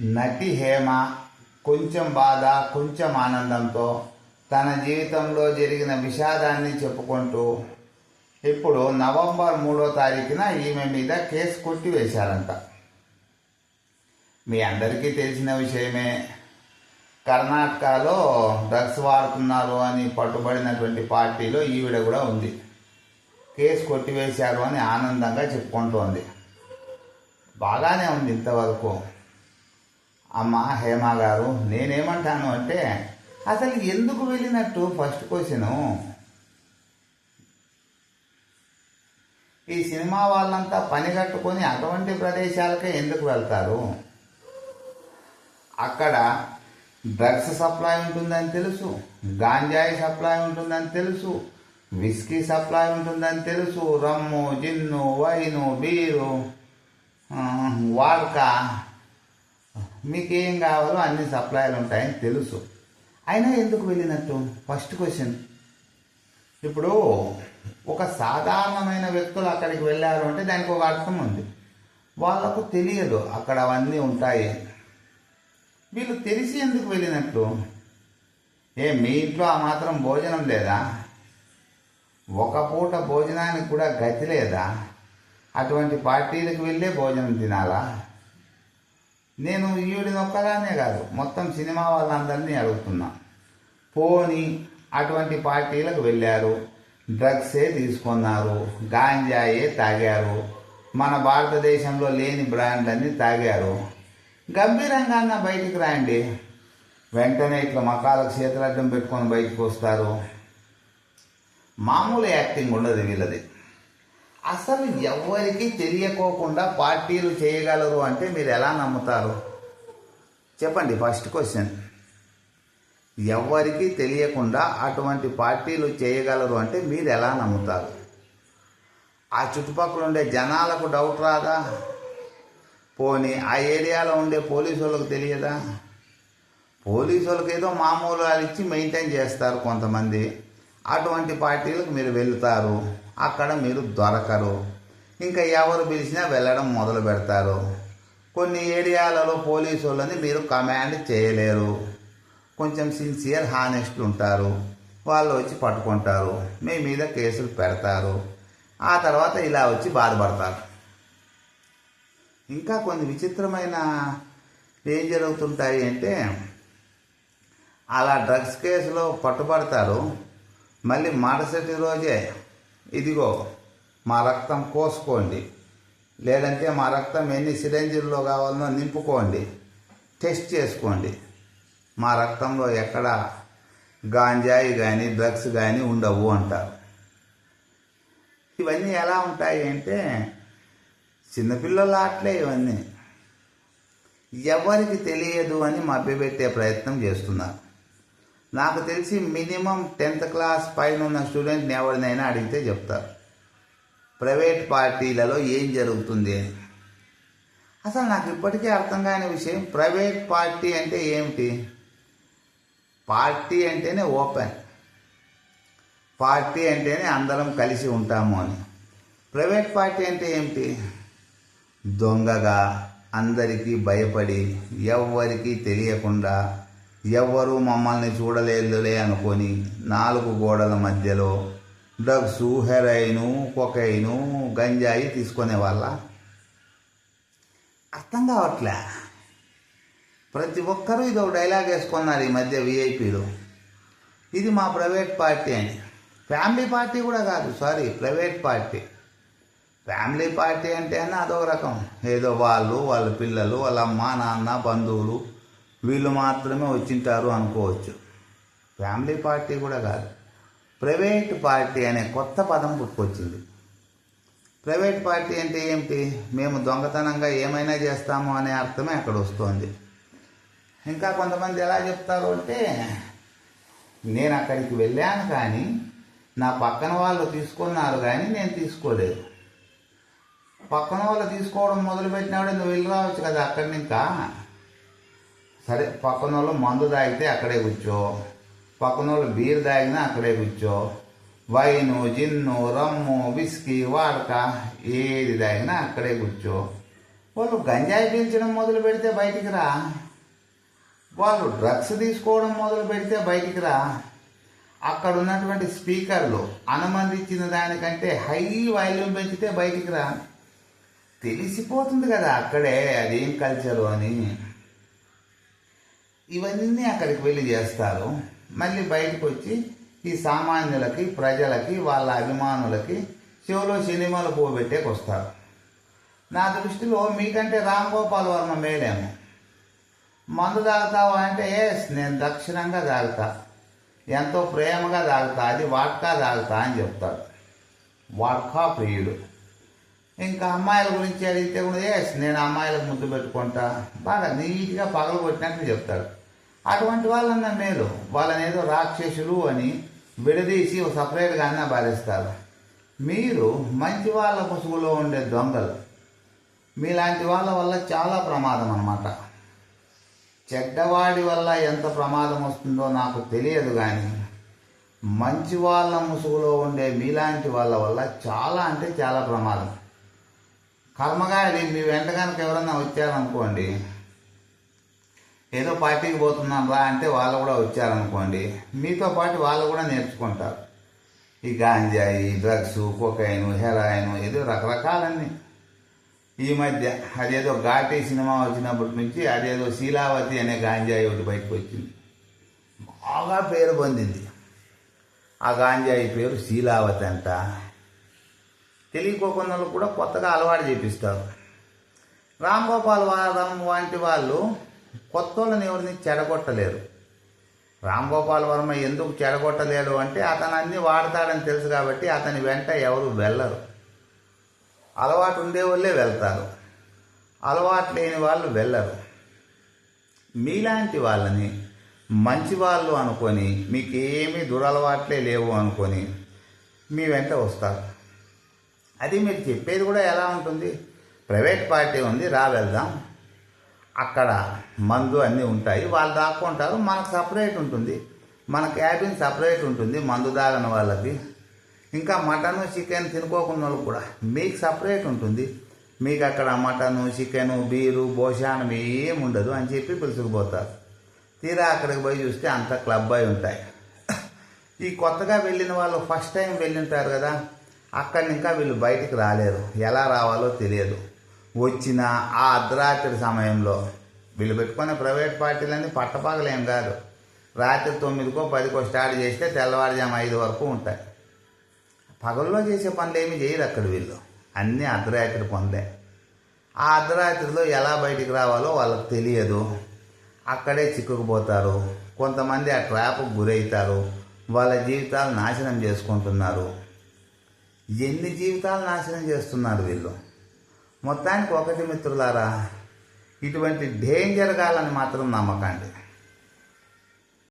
నటి హేమ కొంచెం బాధ కొంచెం ఆనందంతో తన జీవితంలో జరిగిన విషాదాన్ని చెప్పుకుంటూ ఇప్పుడు నవంబర్ మూడో తారీఖున ఈమె మీద కేసు కొట్టివేశారంట. మీ అందరికీ తెలిసిన విషయమే కర్ణాటకలో డ్రగ్స్ వాడుతున్నారు అని పట్టుబడినటువంటి పార్టీలో ఈవిడ కూడా ఉంది. కేసు కొట్టివేశారు అని ఆనందంగా చెప్పుకుంటోంది. బాగానే ఉంది ఇంతవరకు. అమ్మ హేమ గారు నేనేమంటాను అంటే అసలు ఎందుకు వెళ్ళినట్టు ఫస్ట్ క్వశ్చను ఈ సినిమా వాళ్ళంతా పని కట్టుకొని అటువంటి ప్రదేశాలకే ఎందుకు వెళ్తారు? అక్కడ డ్రగ్స్ సప్లై ఉంటుందని తెలుసు గాంజాయి సప్లై ఉంటుందని తెలుసు విస్కీ సప్లై ఉంటుందని తెలుసు rum gin wine beer vodka మీకేం కావాలో అన్ని సప్లైలు ఉంటాయని తెలుసు. అయినా ఎందుకు వెళ్ళినట్టు? ఫస్ట్ క్వశ్చన్ ఇప్పుడు ఒక సాధారణమైన వ్యక్తులు అక్కడికి వెళ్ళారు అంటే దానికి ఒక అర్థం ఉంది. వాళ్ళకు తెలియదు అక్కడ అవన్నీ ఉంటాయి వీళ్ళు తెలిసి ఎందుకు వెళ్ళినట్టు? ఏ మీ ఇంట్లో ఆ మాత్రం భోజనం లేదా? ఒక పూట భోజనానికి కూడా గతి లేదా? అటువంటి పార్టీలకు వెళ్ళే భోజనం తినాలా? నేను ఈవిడిని ఒక్కదాన్నే కాదు మొత్తం సినిమా వాళ్ళందరినీ అడుగుతున్నా. పోని అటువంటి పార్టీలకు వెళ్ళారు డ్రగ్సే తీసుకున్నారు గాంజాయే తాగారు మన భారతదేశంలో లేని బ్రాండ్లన్నీ తాగారు. గంభీరంగా అన్న బయటికి రాయండి? వెంటనే ఇట్లా మకాలకు చేతులడ్డం పెట్టుకొని బయటకు వస్తారు. మామూలు యాక్టింగ్ ఉండదు వీళ్ళది. అసలు ఎవరికి తెలియకోకుండా పార్టీలు చేయగలరు అంటే మీరు ఎలా నమ్ముతారు? చెప్పండి ఫస్ట్ క్వశ్చన్ ఎవరికి తెలియకుండా అటువంటి పార్టీలు చేయగలరు అంటే మీరు ఎలా నమ్ముతారు? ఆ చుట్టుపక్కల ఉండే జనాలకు డౌట్ రాదా? పోనీ ఆ ఏరియాలో ఉండే పోలీసు వాళ్ళకి తెలియదా? పోలీసు వాళ్ళకి ఏదో మామూలు వాళ్ళు ఇచ్చి మెయింటైన్ చేస్తారు కొంతమంది. అటువంటి పార్టీలకు మీరు వెళ్తారు. అక్కడ మీరు దొరకరు. ఇంకా ఎవరు పిలిచినా వెళ్ళడం మొదలు పెడతారు. కొన్ని ఏరియాలలో పోలీసు వాళ్ళని మీరు కమాండ్ చేయలేరు. కొంచెం సిన్సియర్ హానెస్ట్ ఉంటారు. వాళ్ళు వచ్చి పట్టుకుంటారు. మీ మీద కేసులు పెడతారు. ఆ తర్వాత ఇలా వచ్చి బాధపడతారు. ఇంకా కొన్ని విచిత్రమైన ఏం జరుగుతుంటాయి అంటే అలా డ్రగ్స్ కేసులో పట్టుబడతారు. మళ్ళీ మరుసటి రోజే ఇదిగో మా రక్తం కోసుకోండి. లేదంటే మా రక్తం ఎన్ని సిరంజిల్లో కావాలనో నింపుకోండి. టెస్ట్ చేసుకోండి. మా రక్తంలో ఎక్కడ గాంజాయి కానీ డ్రగ్స్ కానీ ఉండవు అంటారు. ఇవన్నీ ఎలా ఉంటాయి అంటే చిన్నపిల్లల ఆటలే ఇవన్నీ. ఎవరికి తెలియదు అని మభ్యపెట్టే ప్రయత్నం చేస్తున్నారు. నాకు తెలిసి మినిమం టెన్త్ క్లాస్ పైన ఉన్న స్టూడెంట్ని ఎవరినైనా అడిగితే చెప్తారు ప్రైవేట్ పార్టీలలో ఏం జరుగుతుంది? అని అసలు నాకు ఇప్పటికీ అర్థం కాని విషయం ప్రైవేట్ పార్టీ అంటే ఏమిటి? పార్టీ అంటేనే ఓపెన్. పార్టీ అంటేనే అందరం కలిసి ఉంటాము అని. ప్రైవేట్ పార్టీ అంటే ఏమిటి? దొంగగా అందరికీ భయపడి ఎవ్వరికీ తెలియకుండా ఎవ్వరూ మమ్మల్ని చూడలేదులే అనుకొని నాలుగు గోడల మధ్యలో డ్రగ్స్ హెరైను కొకైను గంజాయి తీసుకునే వాళ్ళ అర్థం కావట్లే. ప్రతి ఒక్కరూ ఇది ఒక డైలాగ్ వేసుకున్నారు ఈ మధ్య విఐపీలు ఇది మా ప్రైవేట్ పార్టీ అని. ఫ్యామిలీ పార్టీ కూడా కాదు sorry private party family party అంటేనే అదొక రకం. ఏదో వాళ్ళు వాళ్ళ పిల్లలు వాళ్ళ అమ్మ నాన్న బంధువులు వీళ్ళు మాత్రమే వచ్చింటారు అనుకోవచ్చు. ఫ్యామిలీ పార్టీ కూడా కాదు. ప్రైవేట్ పార్టీ అనే కొత్త పదం పుట్టుకొచ్చింది. ప్రైవేట్ పార్టీ అంటే ఏమిటి? మేము దొంగతనంగా ఏమైనా చేస్తాము అనే అర్థమే అక్కడ వస్తుంది. ఇంకా కొంతమంది ఎలా చెప్తారు అంటే నేను అక్కడికి వెళ్ళాను కానీ నా పక్కన వాళ్ళు తీసుకున్నారు కానీ నేను తీసుకోలేదు. పక్కన వాళ్ళు తీసుకోవడం మొదలుపెట్టినప్పుడు నువ్వు వెళ్ళి రావచ్చు కదా అక్కడి ఇంకా సరే పక్కన వాళ్ళు మందు తాగితే అక్కడే కూర్చో. పక్కన వాళ్ళు బీర్ తాగినా అక్కడే కూర్చో. వైను జిన్ను రమ్ము విస్కీ వాడక ఏది తాగినా అక్కడే కూర్చో. వాళ్ళు గంజాయి పీల్చడం మొదలు పెడితే బయటికి రా. వాళ్ళు డ్రగ్స్ తీసుకోవడం మొదలు పెడితే బయటికి రా. అక్కడ ఉన్నటువంటి స్పీకర్లు అనుమతించిన దానికంటే హై వాల్యూమ్ పెంచితే బయటికి రా. తెలిసిపోతుంది కదా అక్కడే అదేం కల్చరు అని. ఇవన్నీ అక్కడికి వెళ్ళి చేస్తారు. మళ్ళీ బయటకు వచ్చి ఈ సామాన్యులకి ప్రజలకి వాళ్ళ అభిమానులకి చెవులో సినిమాలు పోబెట్టేకి వస్తారు నా దృష్టిలో మీకంటే రామ్ గోపాల్ వర్మ మేలేమో. మందు తాగుతావా అంటే ఎస్ నేను దక్షిణంగా తాగుతా. ఎంతో ప్రేమగా తాగుతా. అది వాడ్కా తాగుతా అని చెప్తాడు. వాడ్కా ప్రియుడు. ఇంకా అమ్మాయిల గురించి అడిగితే కూడా ఎస్ నేను అమ్మాయిలకు ముద్దు పెట్టుకుంటా. బాగా నీట్గా పగలు కొట్టినట్లు చెప్తాడు. అటువంటి వాళ్ళన్న మేలు వాళ్ళని ఏదో రాక్షసులు అని విడదీసి ఒక సపరేట్గా అన్న భావిస్తారు మీరు మంచి వాళ్ళ ముసుగులో ఉండే దొంగలు. మీలాంటి వాళ్ళ వల్ల చాలా ప్రమాదం అన్నమాట. చెడ్డవాడి వల్ల ఎంత ప్రమాదం వస్తుందో నాకు తెలియదు కానీ మంచి వాళ్ళ ముసుగులో ఉండే మీలాంటి వాళ్ళ వల్ల చాలా అంటే చాలా ప్రమాదం. కర్మగాడి మీ వెంట కనుక ఎవరన్నా వచ్చారనుకోండి ఏదో పార్టీకి పోతున్నాను రా అంటే వాళ్ళు కూడా వచ్చారనుకోండి మీతో పాటు వాళ్ళు కూడా నేర్చుకుంటారు. ఈ గాంజాయి డ్రగ్స్ కొకైన్ హెరాయిన్ ఏదో రకరకాలన్నీ. ఈ మధ్య అదేదో ఘాటీ సినిమా వచ్చినప్పటి నుంచి అదేదో శీలావతి అనే గాంజాయి ఒకటి బయటకు వచ్చింది. బాగా పేరు పొందింది. ఆ గాంజాయి పేరు శీలావతి అంట. తెలియకోకుండా కూడా కొత్తగా అలవాటు చేపిస్తారు. రామ్ గోపాల్ వారం వంటి వాళ్ళు కొత్త వాళ్ళని ఎవరిని చెడగొట్టలేరు. రాంగోపాల్ వర్మ ఎందుకు చెడగొట్టలేడు అంటే అతను అన్నీ వాడతాడని తెలుసు కాబట్టి అతని వెంట ఎవరు వెళ్ళరు. అలవాటు ఉండే వాళ్ళే వెళ్తారు. అలవాటు లేని వాళ్ళు వెళ్ళరు. మీలాంటి వాళ్ళని మంచి వాళ్ళు అనుకొని మీకు ఏమీ దురలవాట్లే లేవు అనుకొని మీ వెంట వస్తారు. అది మీరు చెప్పేది కూడా ఎలా ఉంటుంది? ప్రైవేట్ పార్టీ ఉంది రా వెళ్దాం. అక్కడ మందు అన్నీ ఉంటాయి. వాళ్ళు దాక్కుంటారు. మనకు సపరేట్ ఉంటుంది. మన క్యాబిన్ సపరేట్ ఉంటుంది. మందు దాగిన వాళ్ళకి. ఇంకా మటను చికెన్ తినుకోకుండా వాళ్ళు కూడా మీకు సపరేట్ ఉంటుంది. మీకు అక్కడ మటను చికెను బీరు భోజనం ఏమి ఉండదు అని చెప్పి పిలుచుకుపోతారు. తీరా అక్కడికి పోయి చూస్తే అంత క్లబ్ అయి ఉంటాయి. ఈ కొత్తగా వెళ్ళిన వాళ్ళు ఫస్ట్ టైం వెళ్ళింటారు కదా అక్కడి ఇంకా వీళ్ళు బయటికి రాలేరు. ఎలా రావాలో తెలియదు. వచ్చిన ఆ అర్ధరాత్రి సమయంలో వీళ్ళు పెట్టుకునే ప్రైవేట్ పార్టీలన్నీ పట్టపగలేం కాదు. రాత్రి తొమ్మిదికో పదికో స్టార్ట్ చేస్తే తెల్లవారుజాము ఐదు వరకు ఉంటాయి. పగల్లో చేసే పనులు ఏమి చేయరు అక్కడ వీళ్ళు. అన్నీ అర్ధరాత్రి పనులే. ఆ అర్ధరాత్రిలో ఎలా బయటికి రావాలో వాళ్ళకి తెలియదు. అక్కడే చిక్కుకుపోతారు. కొంతమంది ఆ ట్రాప్కు గురవుతారు. వాళ్ళ జీవితాలు నాశనం చేసుకుంటున్నారు. ఎన్ని జీవితాలు నాశనం చేస్తున్నారు వీళ్ళు? మొత్తానికి ఒకటి మిత్రులారా ఇటువంటి డేంజర్ గాలని మాత్రం నమ్మకండి.